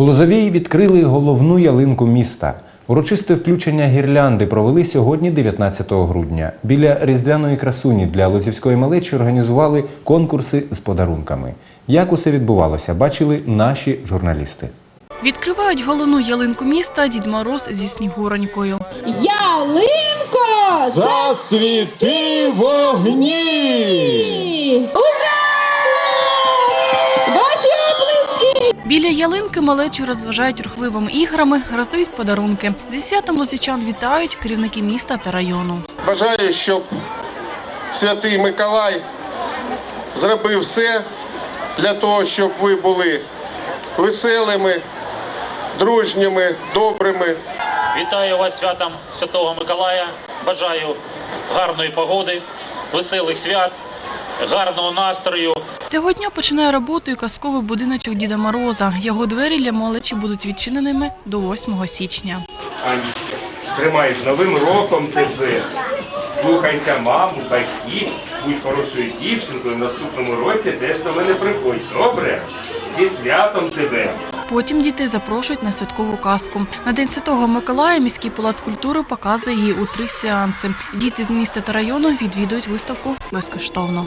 У Лозовій відкрили головну ялинку міста. Урочисте включення гірлянди провели сьогодні, 19 грудня. Біля різдвяної красуні для лозівської малечі організували конкурси з подарунками. Як усе відбувалося, бачили наші журналісти. Відкривають головну ялинку міста Дід Мороз зі Снігуронькою. Ялинко! Засвіти вогні! Біля ялинки малечу розважають рухливими іграми, роздають подарунки. Зі святом лозівчан вітають керівники міста та району. Бажаю, щоб святий Миколай зробив все для того, щоб ви були веселими, дружніми, добрими. Вітаю вас святом Святого Миколая. Бажаю гарної погоди, веселих свят, гарного настрою. Цього дня починає роботу і казковий будиночок Діда Мороза. Його двері для малечі будуть відчиненими до 8 січня. Анічка, тримай з Новим роком тебе. Слухайся маму, батьків, будь хорошою дівчинкою, в наступному році теж до мене приходь. Добре? Зі святом тебе! Потім дітей запрошують на святкову казку. На День Святого Миколая міський палац культури показує її у три сеанси. Діти з міста та району відвідують виставку безкоштовно.